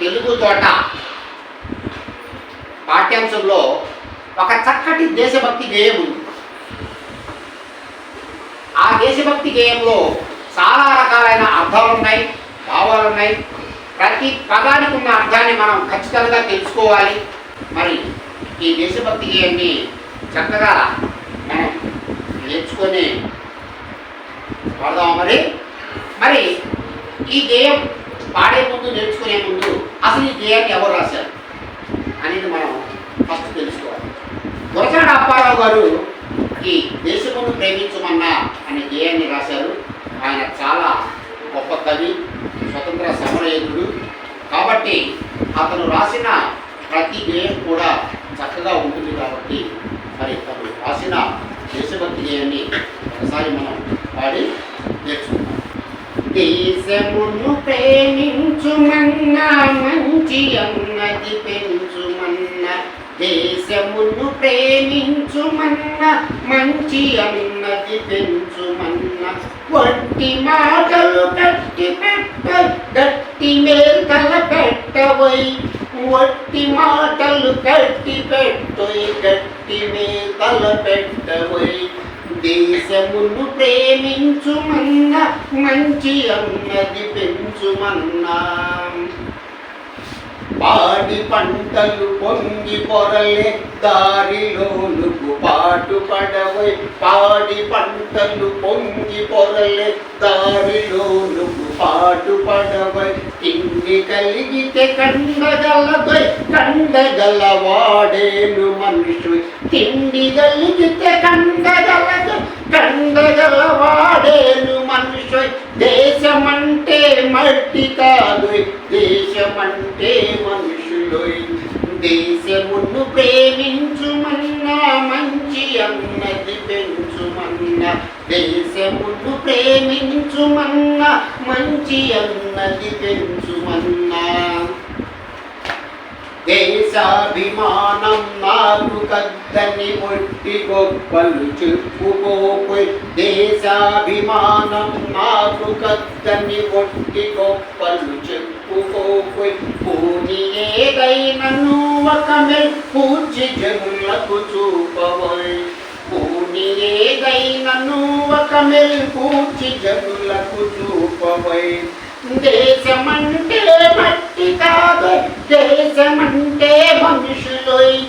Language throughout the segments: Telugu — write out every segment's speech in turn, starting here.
తెలుగు తోట. పాఠ్యాంశంలో ఒక చక్కటి దేశభక్తి గేయం ఉంది. ఆ దేశభక్తి గేయంలో చాలా రకాలైన అర్థాలు ఉన్నాయి భావాలు ఉన్నాయి ప్రతి పదానికి ఉన్న అర్థాన్ని మనం ఖచ్చితంగా తెలుసుకోవాలి. మరి ఈ దేశభక్తి గేయాన్ని చక్కగా మనం నేర్చుకొని పడదాం మరి? మరి ఈ గేయం పాడే ముందు నేర్చుకునే ముందు అసలు ఈ గేయాన్ని ఎవరు రాశారు? అనేది మనం ఫస్ట్ తెలుసుకోవాలి. గురసాడ అప్పారావు గారు ఈ దేశమును ప్రేమించమన్నా అనే గేయాన్ని రాశారు. ఆయన చాలా గొప్ప కవి స్వతంత్ర సమరయోధుడు. కాబట్టి అతను రాసిన ప్రతి గేయం కూడా చక్కగా ఉంటుంది కాబట్టి మరి తను రాసిన దేశభక్తి గేయాన్ని ఒకసారి మనం పాడి నేర్చుకుంటాం దేశమును ప్రేమించుమన్న మంచి అన్నది పెంచుమన్న. దేశమును ప్రేమించుమన్న మంచి అన్నది పెంచుమన్న. వట్టి మాటలు కట్టి పెట్ట గట్టి మేల్తల పెట్టవై. వట్టి మాటలు కట్టి పెట్టోయ్ గట్టి మేల్తల పెట్టవై. దేశమును ప్రేమించుమన్న మంచి అన్నది పెంచుమన్నా. పాడి పంటలు పొంగి పొరలే దారిలోనుకు పాటు పడవై. పాడి పంటలు పొంగి పొరలే దారిలోనుకు పాటు పడవై. తిండి కలిగితే కండగలవై వాడేను మనుషు తిండి కలిగితే కండగలదు కండగలవాడేను మనుషు దేశమంటే మట్టి కాదు దేశమంటే మనుషులోయ్. దేశమును ప్రేమించుమన్నా మంచి అన్నది పెంచుమన్నా. దేశమును ప్రేమించుమన్నా మంచి అన్నది పెంచుమన్నా. దేశాభిమానం నాకు కద్దని ఒట్టి గొప్పలు చెప్పుకోకు. దేశాభిమానం నాకు కద్దని ఒట్టి గొప్పలు చెప్పుకోకు. పూని ఏదైనను ఒక మెల్పూచి జనులకు చూపవై. పూని ఏదైనను ఒక మెల్పూచి జనులకు చూపవై. దేశమంటే మట్టి కాదు దేశమంటే మనుషులోయ్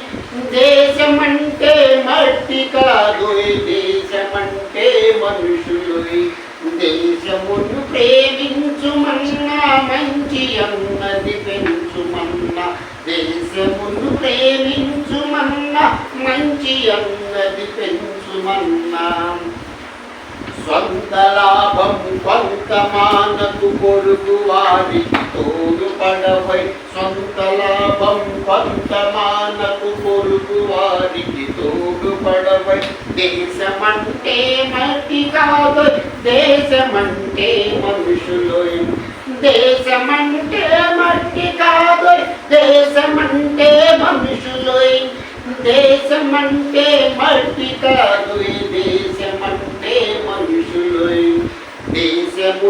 దేశమంటే మట్టి కాదు దేశమంటే మనుషులోయ్ దేశమును ప్రేమించుమన్నా మంచి అన్నది పెంచుమన్నా. దేశమును ప్రేమించుమన్నా మంచి అన్నది పెంచుమన్నా. సొంత లాభం కొంత కొడుకు వారికి తోడు పడవై సొంత లాభం కొంత కొడుకు వారికి తోడు పడవై. దేశమంటే మట్టి కాదు దేశమంటే మనుషులు దేశమంటే మట్టి కాదు దేశమంటే మనుషులు దేశమంటే మట్టి కాదు దేశమంటే మనుషులు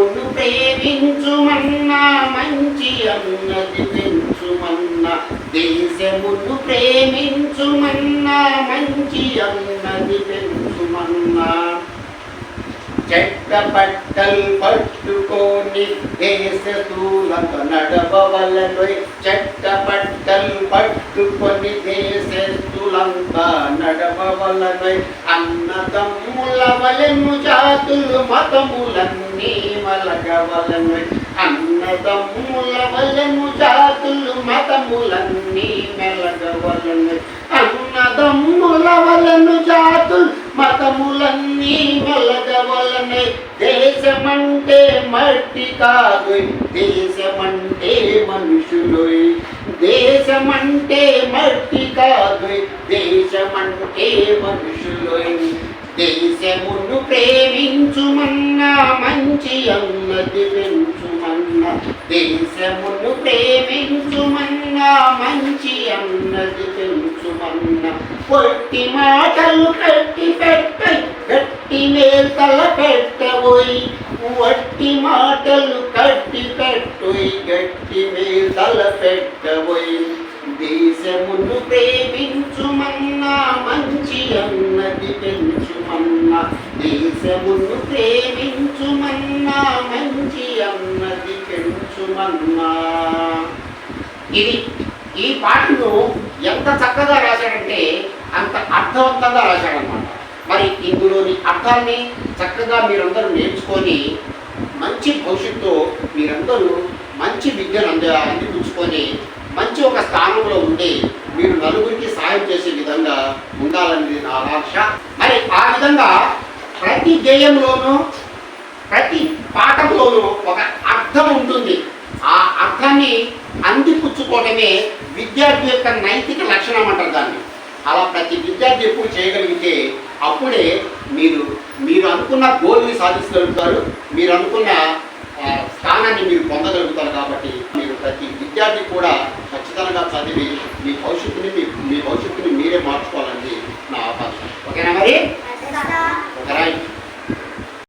దేశమును ప్రేమించుమన్నా మంచి అన్నది పెంచుమన్నా దేశమును ప్రేమించుమన్నా మంచి అన్నది పెంచుమన్నా చెట్ట పట్టలు పట్టుకొని దేశ దూలక నడవవలనోయ్. చెట్ట పట్టలు పట్టుకొని దేశ దులంతా నడవవలనోయ్. అన్నదమ్ముల వలెను జాతులు మతముల మలగవలనోయ్ అన్నదమ్ముల వలెను జాతులు మతములన్నీ మెలగవలను. అన్నదమ్ముల వలెను జాతులు మతములన్నీ మెలగవలనే. దేశమంటే మట్టి కాదు దేశమంటే మనుషులు. దేశమంటే మట్టి కాదు దేశమంటే మనుషులు. దేశమును ప్రేమించుమన్నా మంచి అన్నది పెంచుమన్నా. దేశమును ప్రేమించుమన్నా మంచి అన్నది పెంచుమన్నా. పొట్టి మాటలు కట్టి పెట్ట గట్టి మేతల పెట్టబోయి వట్టి మాటలు కట్టి పెట్టుయి గట్టి మేతల పెట్టబోయి దేశ దేశమును ప్రేమించుమన్నా మంచి అన్నది అమ్మ దేశమును ప్రేమించుమన్నా మంచి అన్నది పెంచుమన్నా. ఇది ఈ పాటను ఎంత చక్కగా రాశాడంటే అంత అర్థవంతంగా రాశాడనమాట మరి ఇందులోని అర్థాన్ని చక్కగా మీరందరూ నేర్చుకొని మంచి భవిష్యత్తు మీరందరూ మంచి విద్యను అంద అందిపుచ్చుకొని మంచి ఒక స్థానంలో ఉండి మీరు నలుగురికి సాయం చేసే విధంగా ఉండాలనేది నా ఆకాంక్ష. మరి ఆ విధంగా ప్రతి గేయంలోనూ ప్రతి పాఠంలోనూ ఒక అర్థం ఉంటుంది. ఆ అర్థాన్ని అందిపుచ్చుకోవడమే విద్యార్థి యొక్క నైతిక లక్షణం అంటారు దాన్ని. అలా ప్రతి విద్యార్థి ఎప్పుడు చేయగలిగితే అప్పుడే మీరు మీరు అనుకున్న గోల్ని సాధించగలుగుతారు. మీరు అనుకున్న స్థానాన్ని మీరు పొందగలుగుతారు కాబట్టి మీరు ప్రతి విద్యార్థి కూడా ఖచ్చితంగా చదివి మీ భవిష్యత్తుని మీ మీ భవిష్యత్తుని మీరే మార్చుకోవాలండి ఓకేనా మరి? రైట్